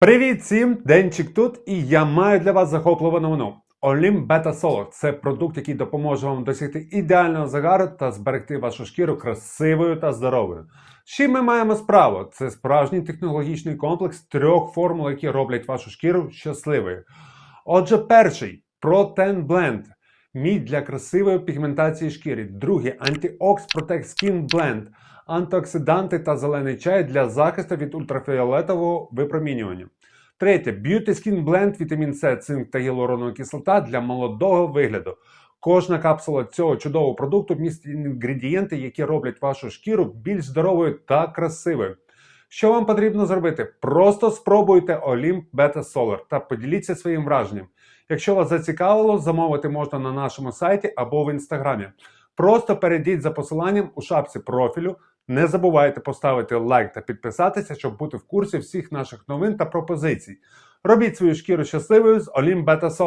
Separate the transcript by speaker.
Speaker 1: Привіт всім! Денчик тут, і я маю для вас захопливу новину. Olim Beta Solar – це продукт, який допоможе вам досягти ідеального загару та зберегти вашу шкіру красивою та здоровою. З чим ми маємо справу? Це справжній технологічний комплекс трьох формул, які роблять вашу шкіру щасливою. Отже, перший Ten Blend – мідь для красивої пігментації шкіри. Другий Antiox Protect Skin Blend – антиоксиданти та зелений чай для захисту від ультрафіолетового випромінювання. Третє Beauty Skin Blend, вітамін С, цинк та гіалуронова кислота для молодого вигляду. Кожна капсула цього чудового продукту містить інгредієнти, які роблять вашу шкіру більш здоровою та красивою. Що вам потрібно зробити? Просто спробуйте Olymp Beta Solar та поділіться своїм враженням. Якщо вас зацікавило, замовити можна на нашому сайті або в інстаграмі. Просто перейдіть за посиланням у шапці профілю. Не забувайте поставити лайк та підписатися, щоб бути в курсі всіх наших новин та пропозицій. Робіть свою шкіру щасливою з Olymp Beta Solar.